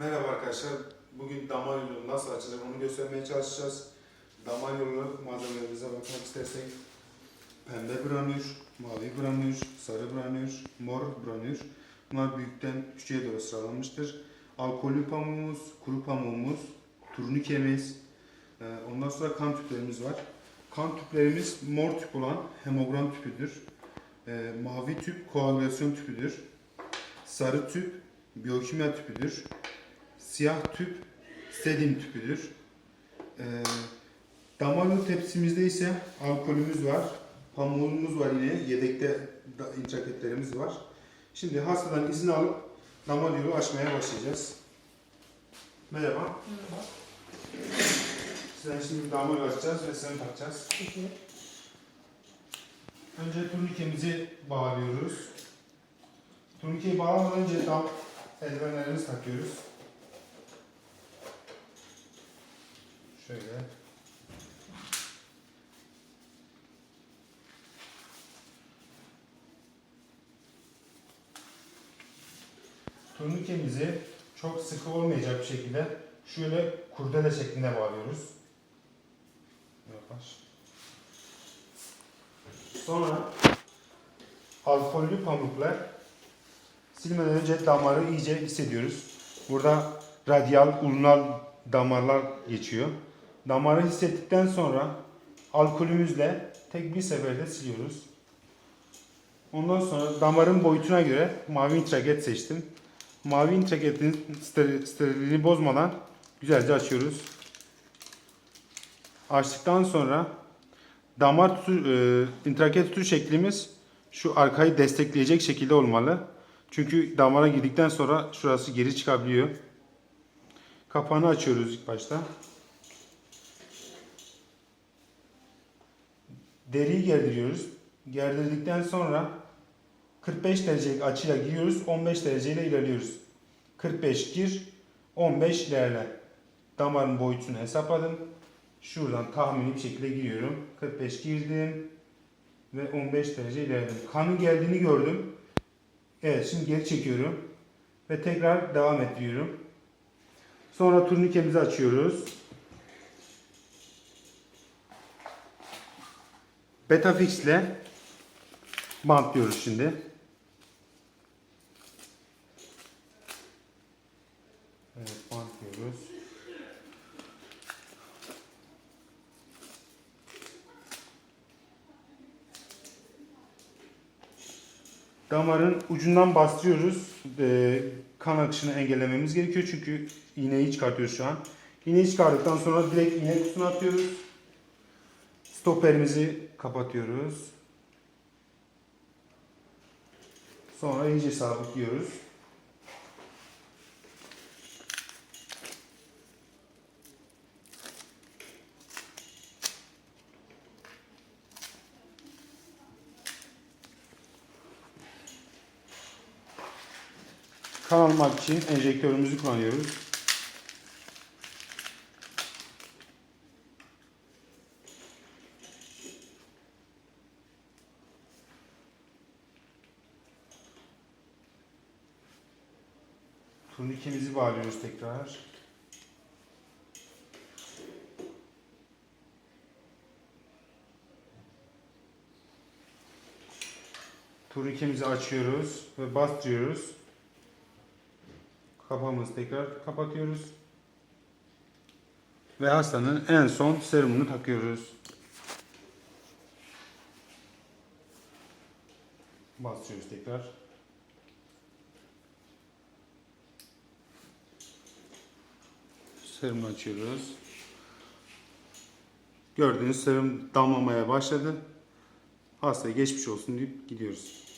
Merhaba arkadaşlar. Bugün damar yolu nasıl açılır onu göstermeye çalışacağız. Damar yolu malzemelerimize bakmak istersek pembe granür, mavi granür, sarı granür, mor granür. Bunlar büyükten küçüğe doğru sıralanmıştır. Alkollü pamuğumuz, kuru pamuğumuz, turnikemiz, e, ondan sonra kan tüplerimiz var. Kan tüplerimiz mor tüp olan hemogram tüpüdür. E, mavi tüp koagülasyon tüpüdür. Sarı tüp biyokimya tüpüdür. Siyah tüp sedim tüpüdür. Ee, damarlı tepsimizde ise alkolümüz var. Pamuğumuz var yine. Yedekte intraketlerimiz var. Şimdi hastadan izin alıp damar yolu açmaya başlayacağız. Merhaba. Sen şimdi damar yolu açacağız ve sen takacağız. Önce turnikemizi bağlıyoruz. Turnikeyi bağlamadan önce tam eldivenlerimizi takıyoruz. Şöyle. Turnikemizi çok sıkı olmayacak bir şekilde şöyle kurdele şeklinde bağlıyoruz. Yavaş. Sonra alkollü pamuklar silmeden önce damarı iyice hissediyoruz. Burada radyal, ulnar damarlar geçiyor. Damarı hissettikten sonra alkolümüzle tek bir seferde siliyoruz. Ondan sonra damarın boyutuna göre mavi intraket seçtim. Mavi intraketin ster- sterilliğini bozmadan güzelce açıyoruz. Açtıktan sonra damar tutu, e, intraket tutuş şeklimiz şu arkayı destekleyecek şekilde olmalı. Çünkü damara girdikten sonra şurası geri çıkabiliyor. Kapağını açıyoruz ilk başta. Deriyi gerdiriyoruz. Gerdirdikten sonra 45 derecelik açıyla giriyoruz. 15 dereceyle ilerliyoruz. 45 gir, 15 ilerle. Damarın boyutunu hesapladım. Şuradan tahmini bir şekilde giriyorum. 45 girdim ve 15 derece ilerledim. Kanın geldiğini gördüm. Evet şimdi geri çekiyorum ve tekrar devam ettiriyorum. Sonra turnikemizi açıyoruz. Betafix ile bantlıyoruz şimdi. Evet bantlıyoruz. Damarın ucundan bastırıyoruz. Ee, kan akışını engellememiz gerekiyor çünkü iğneyi çıkartıyoruz şu an. İğneyi çıkardıktan sonra direkt iğne kutusuna atıyoruz. Stoperimizi kapatıyoruz. Sonra iyice sabitliyoruz. Kan almak için enjektörümüzü kullanıyoruz. Turnikemizi bağlıyoruz tekrar. Turnikemizi açıyoruz ve bastırıyoruz. Kapağımızı tekrar kapatıyoruz. Ve hastanın en son serumunu takıyoruz. Bastırıyoruz tekrar. Serumu açıyoruz. Gördüğünüz serum damlamaya başladı. Hastaya geçmiş olsun deyip gidiyoruz.